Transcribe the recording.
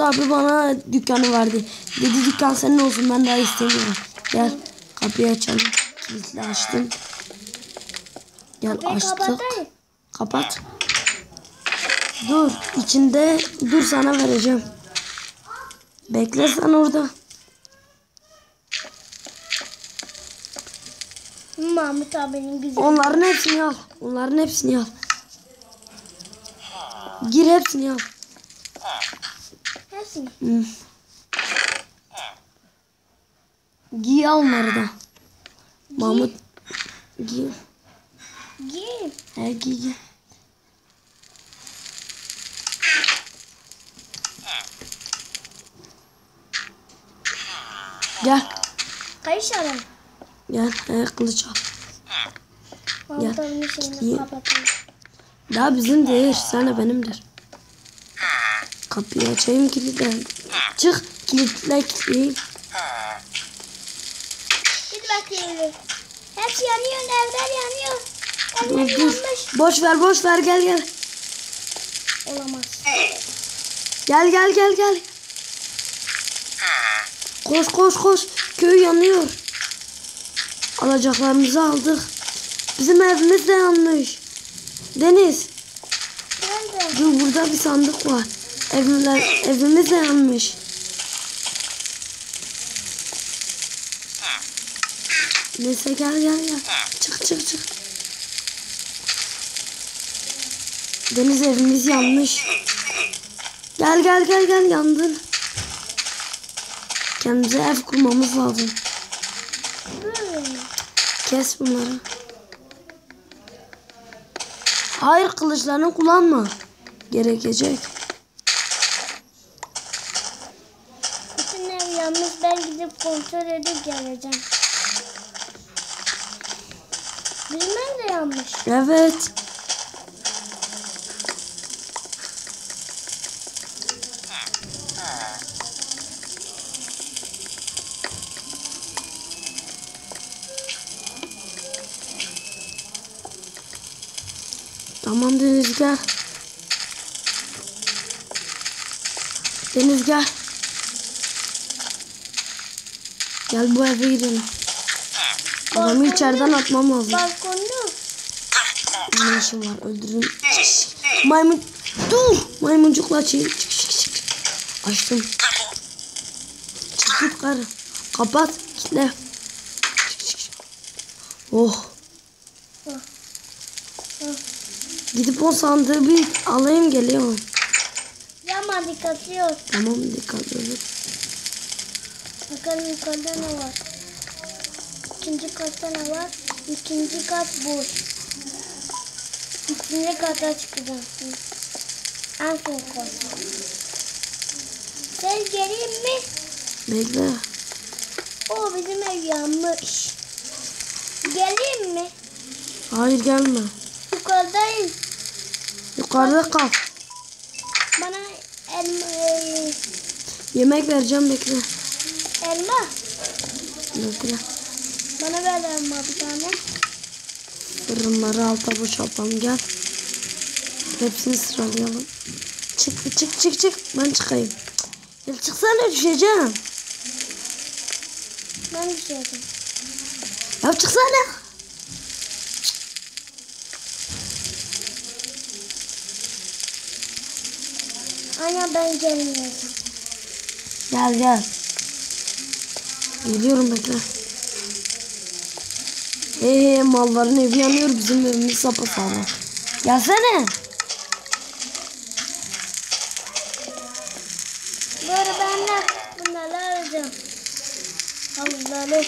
Mahmut abi bana dükkanı verdi. Dedi dükkan senin olsun ben daha istemiyorum. Gel kapıyı açalım. Kilitli açtım. Gel Kapıyı açtık. kapatayım. Kapat. Dur içinde dur sana vereceğim. Bekle sen orada. Mahmut abinin güzel. Onların hepsini al. Onların hepsini al. Gir hepsini al. Hepsini. Hı. Giy onları da. Mahmut giy. Giy. He giy giy. Gel. Kayış arayın. Gel. He kılıç al. Gel. kapatalım. Daha bizim değil. Sen de benimdir. Kapıyı açayım kilitle. Çık. Kilitle kilitleyeyim. Git bakayım. Hepsi yanıyor. Evler yanıyor. Dur dur. Boş ver boş ver gel gel. Olamaz. Gel gel gel gel. Koş koş koş. Köy yanıyor. Alacaklarımızı aldık. Bizim evimiz de yanmış. Deniz. Nerede? Dur burada bir sandık var. Evimler, evimiz yanmış. Neyse gel gel gel. Çık çık çık. Deniz evimiz yanmış. Gel gel gel gel yandın. Kendimize ev kurmamız lazım. Kes bunları. Hayır kılıçlarını kullanma. Gerekecek. Bütün ev yanmış. Ben kontrol edip geleceğim. Bizim ev de yanmış. Evet. Tamam Deniz gel. Deniz gel. Gel bu eve gidelim. Adamı içeriden atmam lazım. Balkonda. Ne işin var öldürün. Maymun. Dur. Maymuncukla açayım. Çık, çık, çık. Açtım. Çık git karı. Kapat. Kitle. Çık, çık, çık. Oh. Gidip o sandığı bir alayım geliyorum. Yama dikkatli ol. Tamam dikkat edin. Bakalım yukarıda ne var. İkinci katta ne var? İkinci kat boş. İkinci kata çıkacaksın. En son kat. Sen geleyim mi? Bekle. O bizim ev yanmış. Geleyim mi? Hayır gelme. Yukarıdayım. Yukarıda kal. Bana elma, Yemek vereceğim bekle. Elma. Bekle. Bana ver elma bir tane. Fırınları alta boşaltalım gel. Hepsini sıralayalım. Çık çık çık çık. Ben çıkayım. Ya çıksana düşeceğim. Ben düşürdüm. Ya çıksana. Ana ben gelmiyorum. Gel gel. Geliyorum bekle. Hey malların evi yanıyor bizim evimiz sapasağlam. Gelsene. Böyle ben de bunları alacağım. Havuzları.